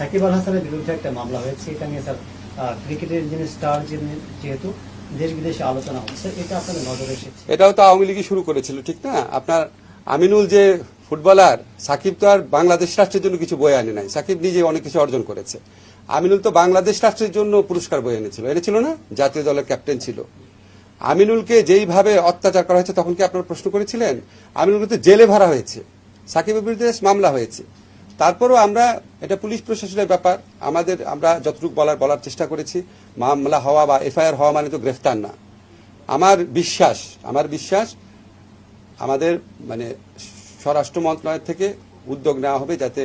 সাকিব আল হাসানের বিরুদ্ধে একটা মামলা হয়েছে। এটা নিয়ে স্যার ক্রিকেটের যিনি স্টার যেহেতু দেশ বিদেশে আলোচনা হচ্ছে, এটা আপনাদের নজরে এসেছে। এটাও তো আওয়ামী লীগই শুরু করেছিল, ঠিক না? আপনার আমিনুল যে ফুটবলার, সাকিব তো আর বাংলাদেশ রাষ্ট্রের জন্য কিছু বয়ে আনে নাই। সাকিব নিজে অনেক কিছু অর্জন করেছে। আমিনুল তো বাংলাদেশ রাষ্ট্রের জন্য পুরস্কার বয়ে এনেছিল। এনেছিল না? জাতীয় দলের ক্যাপ্টেন ছিল। আমিনুলকে যেইভাবে অত্যাচার করা হয়েছে, তখন কি আপনারা প্রশ্ন করেছিলেন? আমিনুলকে তো জেলে ভরা হয়েছে। সাকিবের বিরুদ্ধে মামলা হয়েছে। তারপরও আমরা, এটা পুলিশ প্রশাসনের ব্যাপার, আমাদের, আমরা যতটুকু বলার বলার চেষ্টা করেছি, মামলা হওয়া বা এফআইআর হওয়া মানে তো গ্রেফতার না। আমার বিশ্বাস আমার বিশ্বাস, আমাদের মানে স্বরাষ্ট্র মন্ত্রণালয় থেকে উদ্যোগ নেওয়া হবে যাতে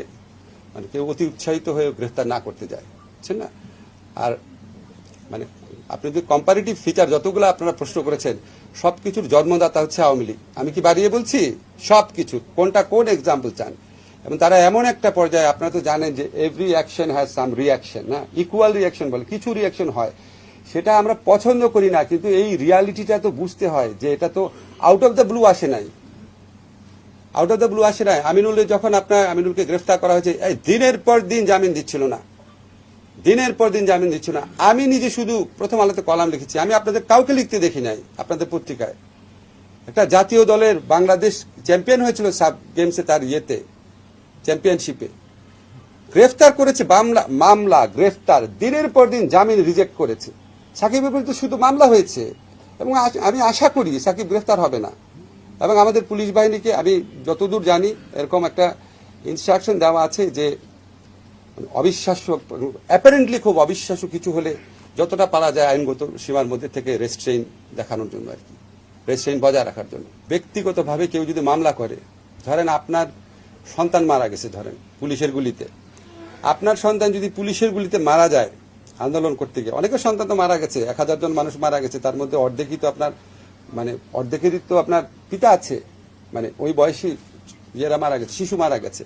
মানে কেউ অতি উৎসাহিত হয়ে গ্রেফতার না করতে যায়। বুঝছেন না? আর মানে আপনি যদি কম্পারেটিভ ফিচার যতগুলো আপনারা প্রশ্ন করেছেন, সবকিছুর জন্মদাতা হচ্ছে আওয়ামী লীগ। আমি কি বাড়িয়ে বলছি? সবকিছু। কোনটা কোন এক্সাম্পল চান? এবং তারা এমন একটা পর্যায়ে, আপনারা তো জানেন যে every action has some reaction না? ইকুয়াল রিয়াকশন বলে, কিছু রিয়াকশন হয়। সেটা আমরা পছন্দ করি না, কিন্তু এই রিয়ালিটিটা তো বুঝতে হয় যে এটা তো আউট অফ দ্য ব্লু আসে নাই। আউট অফ দ্য ব্লু আসে নাই। আমিনুল যখন আপনার, আমিনুলকে গ্রেফতার করা হয়েছে দিনের পর দিন জামিন দিচ্ছিল না। দিনের পর দিন জামিন দিচ্ছিল না। আমি নিজে শুধু প্রথম আলোতে কলাম লিখেছি, আমি আপনাদের কাউকে লিখতে দেখি নাই, আপনাদের পত্রিকায়। একটা জাতীয় দলের বাংলাদেশ চ্যাম্পিয়ন হয়েছিল সাব গেমসে তার ইয়েতে। চ্যাম্পিয়নশিপে গ্রেফতার করেছে মামলা মামলা, গ্রেফতার। দিনের পর দিন জামিন রিজেক্ট করেছে। সাকিবের বিরুদ্ধে শুধু মামলা হয়েছে। এবং আমি আশা করি সাকিব গ্রেফতার হবে না। এবং আমাদের পুলিশ বাহিনীকে আমি যতদূর জানি, এরকম একটা ইনস্ট্রাকশন দেওয়া আছে যে, অবিশ্বাস্য অ্যাপারেন্টলি খুব অবিশ্বাস্য কিছু হলে যতটা পারা যায় আইনগত সীমার মধ্যে থেকে রেস্ট্রেইন দেখানোর জন্য আর কি। রেস্ট্রেইন বজায় রাখার জন্য। ব্যক্তিগতভাবে কেউ যদি মামলা করে, ধরেন আপনার সন্তান মারা গেছে, ধরেন, পুলিশের গুলিতে। আপনার সন্তান যদি পুলিশের গুলিতে মারা যায়, আন্দোলন করতে গিয়ে, অনেকের সন্তান তো মারা গেছে, এক হাজার জন মানুষ মারা গেছে, তার মধ্যে অর্ধেকই তো আপনার মানে অর্ধেকেরই তো আপনার পিতা আছে। মানে ওই বয়সী ইয়েরা মারা গেছে, শিশু মারা গেছে।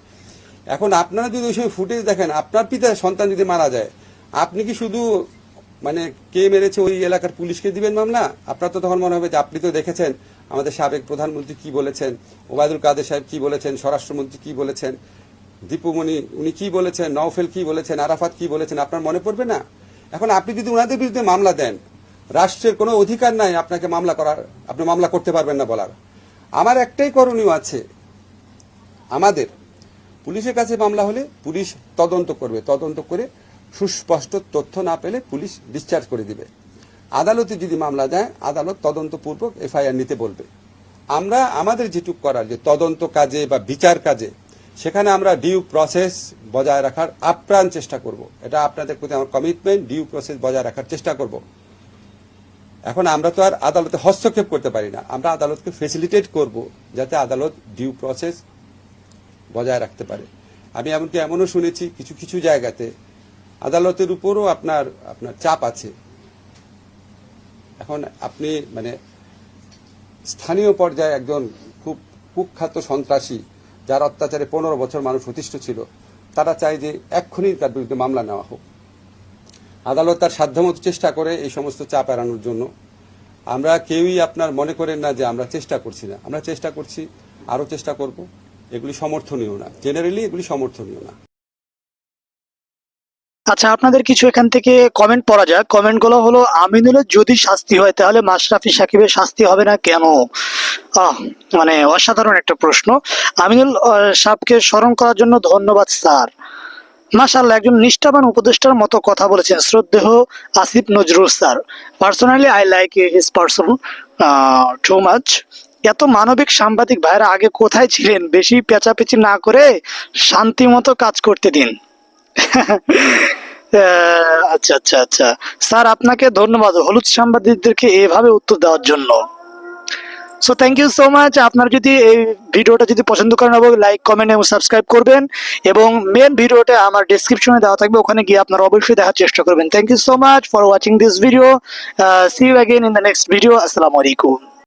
এখন আপনারা যদি ওই সময় ফুটেজ দেখেন, আপনার পিতার সন্তান যদি মারা যায়, আপনি কি শুধু মানে কে মেরেছে ওই এলাকার পুলিশকে দিবেন মামলা? আপনার তো তখন মনে হবে যে আপনি তো দেখেছেন আমাদের সাবেক প্রধানমন্ত্রী কি বলেছেন? ওবায়দুল কাদের সাহেব কি বলেছেন? স্বরাষ্ট্রমন্ত্রী কি বলেছেন? দীপুমণি, উনি কি বলেছেন? নওফেল কি বলেছেন? আরাফাত কি বলেছেন? আপনার মনে পড়বে না? এখন আপনি যদি ওনাদের বিরুদ্ধে মামলা দেন, রাষ্ট্রের কোনো অধিকার নাই আপনাকে মামলা করার, আপনি মামলা করতে পারবেন না বলার। আমার একটাই করণীয় আছে, আমাদের পুলিশের কাছে মামলা হলে পুলিশ তদন্ত করবে, তদন্ত করে সুস্পষ্ট তথ্য না পেলে পুলিশ ডিসচার্জ করে দিবে। আদালতে যদি মামলা দেয়, আদালত তদন্তপূর্বক এফআইআর নিতে বলবে। আমরা আমাদের যেটুক করার যে তদন্ত কাজে বা বিচার কাজে, সেখানে আমরা ডিউ প্রসেস বজায় রাখার আপ্রাণ চেষ্টা করব। এটা আপনাদের প্রতি আমার কমিটমেন্ট ডিউ প্রসেস বজায় রাখার চেষ্টা করব। এখন আমরা তো আর আদালতে হস্তক্ষেপ করতে পারি না। আমরা আদালতকে ফেসিলিটেট করব যাতে আদালত ডিউ প্রসেস বজায় রাখতে পারে। আমি এমনকি এমনও শুনেছি কিছু কিছু জায়গাতে আদালতের উপরও আপনার আপনার চাপ আছে। এখন আপনি মানে স্থানীয় পর্যায়ে একজন খুব কুখ্যাত সন্ত্রাসী, যার অত্যাচারে পনেরো বছর মানুষ অতিষ্ঠ ছিল, তারা চায় যে এক্ষুনি তার বিরুদ্ধে মামলা নেওয়া হোক। আদালত তার সাধ্যমতো চেষ্টা করে এই সমস্ত চাপ এড়ানোর জন্য। আমরা কেউই আপনার মনে করেন না যে আমরা চেষ্টা করছি না। আমরা চেষ্টা করছি, আরও চেষ্টা করব। এগুলি সমর্থনীয় না। জেনারেলি এগুলি সমর্থনীয় না। আচ্ছা আপনাদের কিছু এখান থেকে কমেন্ট পড়া যাক। কমেন্টগুলো হলো আমিনুলের যদি শাস্তি হয় তাহলে মাশরাফি সাকিবের শাস্তি হবে না কেন? আহ মানে অসাধারণ একটা প্রশ্ন। আমিনুল আহ, সাহেবকে স্মরণ করার জন্য ধন্যবাদ স্যার। মাশাল্লাহ একজন নিষ্ঠাবান উপদেষ্টার মতো কথা বলেছেন। শ্রদ্ধেহ Asif Nazrul sir. Personally I like his person too much এত মানবিক সাংবাদিক ভাইরা আগে কোথায় ছিলেন? বেশি পেঁচাপেচি না করে শান্তি মতো কাজ করতে দিন। আচ্ছা আচ্ছা আচ্ছা। স্যার, আপনাকে ধন্যবাদ হলুদ সাংবাদিকদেরকে এভাবে উত্তর দেওয়ার জন্য। So thank you so much আপনার যদি এই ভিডিওটা যদি পছন্দ করেন এবং লাইক কমেন্ট এবং সাবস্ক্রাইব করবেন। এবং মেন ভিডিওটা আমার ডিসক্রিপশনে দেওয়া থাকবে, ওখানে গিয়ে আপনারা অবশ্যই দেখার চেষ্টা করবেন। Thank you so much for watching this video see you again in the next video আসসালামু আলাইকুম।